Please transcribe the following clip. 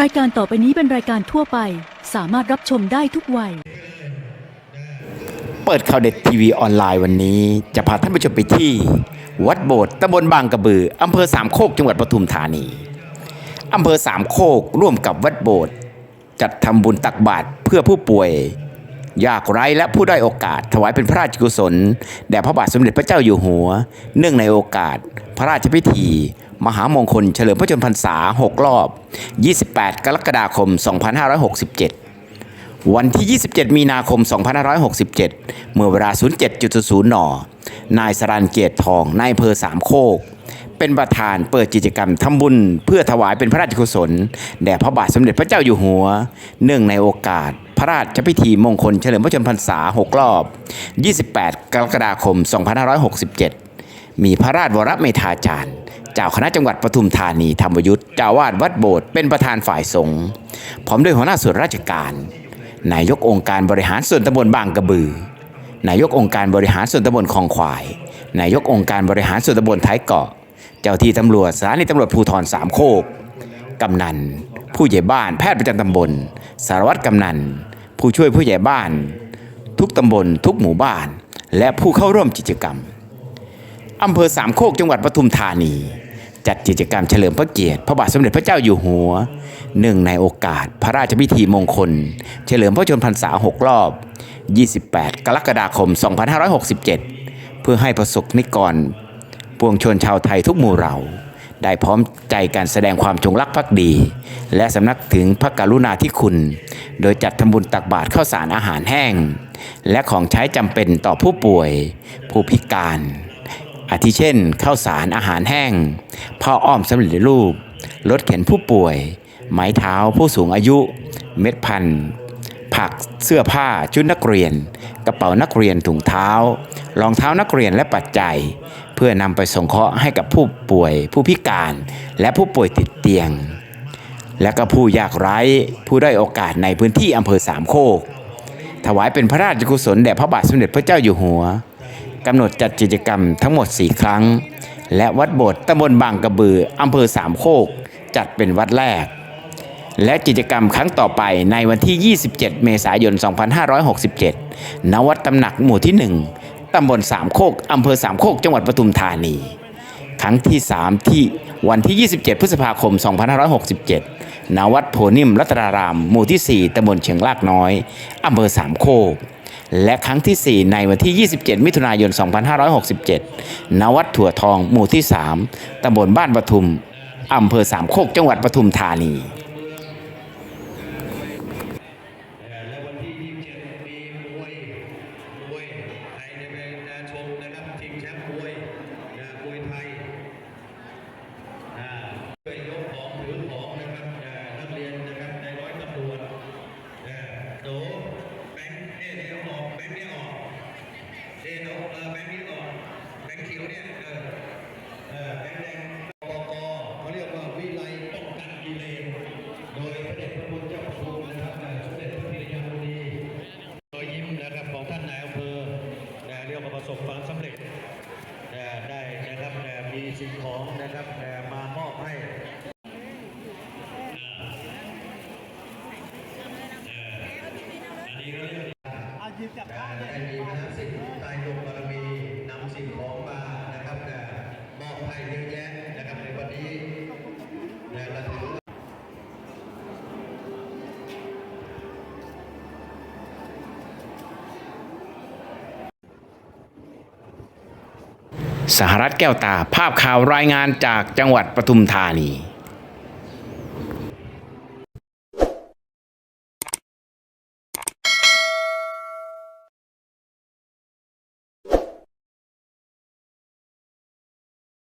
รายการต่อไปนี้เป็นรายการทั่วไป สามารถรับชมได้ทุกวัย เปิดข่าวเด็ดทีวีออนไลน์วันนี้ จะพาท่านผู้ชมไปที่ วัดโบสถ์ตำบลบางกระบืออำเภอสามโคกจังหวัดปทุมธานีอำเภอสามโคกร่วมกับวัดโบสถ์จัดทำบุญตักบาตรเพื่อผู้ป่วย ยากไร้และผู้ได้อยโอกาส ถวายเป็นพระราชกุศล แด่พระบาทสมเด็จพระเจ้าอยู่หัว เนื่องในโอกาส พระราชพิธี มหามงคลเฉลิมพระชนมพรรษา 6 รอบ 28 กรกฎาคม 2567 วันที่ 27 มีนาคม 2567 เมื่อเวลา 07.00 น นายสรันเกียรติทองนายอำเภอสามโคก เป็นประธานเปิดกิจกรรมทำบุญ เพื่อถวายเป็นพระราชกุศล แด่พระบาทสมเด็จพระเจ้าอยู่หัว เนื่องในโอกาสพระราชพิธีมงคลเฉลิมพระชนมพรรษา 6 รอบ 28 กรกฎาคม 2567 มีพระราชวรเมธาจารย์ เจ้าคณะจังหวัดปทุมธานีธรรมยุทธ์เจ้าวาดวัดโบสถ์เป็นประธานฝ่ายสงฆ์พร้อมด้วยหัวหน้าส่วนราชการ นายกองค์การบริหารส่วนตำบลบางกระบือ นายกองค์การบริหารส่วนตำบลคลองควาย นายกองค์การบริหารส่วนตำบลท้ายเกาะ เจ้าที่ตำรวจสถานีตำรวจภูธรสามโคกกำนัน ผู้ใหญ่บ้านแพทย์ประจำตำบล สารวัตรกำนัน ผู้ช่วยผู้ใหญ่บ้าน ทุกตำบล ทุกหมู่บ้าน และผู้เข้าร่วมกิจกรรมอำเภอสามโคกจังหวัดปทุมธานี จัดกิจกรรมเฉลิมพระเกียรติพระบาทสมเด็จพระเจ้าอยู่หัวเนื่งในโอกาสพระราชพิธีมงคล เฉลิมพระชนมพรรษา 6 รอบ 28 กรกฎาคม 2567 เพื่อให้ประสบนิกรปวงชนชาวไทยทุกหมู่เหล่า ได้พร้อมใจการแสดงความจงรักภักดี และสำนักถึงพระกรุณาธิคุณ โดยจัดทำบุญตักบาตรข้าวสารอาหารแห้ง และของใช้จำเป็นต่อผู้ป่วย ผู้พิการ อาทิเช่นข้าวสารอาหารแห้งผ้าอ้อมสำเร็จรูปรถเข็นผู้ป่วย ไม้เท้าผู้สูงอายุ เม็ดพันธุ์ผักเสื้อผ้าชุดนักเรียน กระเป๋านักเรียนถุงเท้ารองเท้านักเรียนและปัจจัย เพื่อนำไปสงเคราะห์ให้กับผู้ป่วย ผู้พิการ และผู้ป่วยติดเตียง และก็ผู้ยากไร้ผู้ได้โอกาสในพื้นที่อำเภอสามโคก ถวายเป็นพระราชกุศลแด่พระบาทสมเด็จพระเจ้าอยู่หัว กำหนดจัดกิจกรรมทั้งหมด 4 ครั้ง และวัดโบสถ์ตำบลบางกระบืออำเภอสามโคก จัดเป็นวัดแรก และกิจกรรมครั้งต่อไปในวันที่ 27 เมษายน 2567 ณ วัดตำหนักหมู่ที่ 1ตำบลสามโคกอำเภอสามโคก จังหวัดปทุมธานี ครั้งที่ 3 ที่วันที่ 27 พฤษภาคม 2567 ณ วัดโพนิมรัตนาราม หมู่ที่ 4ตำบลเชียงรากน้อยอำเภอสามโคก และครั้งที่ 4 ในวันที่ 27 มิถุนายน 2567 ณ วัดถั่วทองหมู่ที่ 3ตำบลบ้านปทุมอำเภอสามโคกจังหวัดปทุมธานี และวันที่ 27 มีมวย มวยไทยในนาชมนะครับชิงแชมป์มวยนะมวยไทยอ่าไปยกของถือของนะครับอ่านักเรียนนะครับในร้อยตำรวจอ่าโดแบงค์เนี่ยเนี่ยเอาออกแบง ค์เนี่ยออกเนี่ยเอเออแบงค์นี้ออกแบงค์เขียวเนี่ยเออเออแบงค์แดงปกเขาเรียกว่าวิไลป้องกันกิเลสโดยพระเดชพระคุณเจ้าพระคุณนะครับสมเด็จพระพิริยามุนีรอยยิ้มนะครับของท่านนายอำเภอนะเรียกว่าประสบความสำเร็จได้นะครับนะมีสิ่งของนะครับนะมามอบให้อ่าอ่าอันนี้ก็เรียกว่า อ่าได้มีคณะสิทธิ์ตายงบารมีนำสิ่งของมานะครับนะมอบให้เยอะแยะนะครับในวันนี้นะและถือสหรัฐแก้วตาภาพข่าวรายงานจากจังหวัดปทุมธานี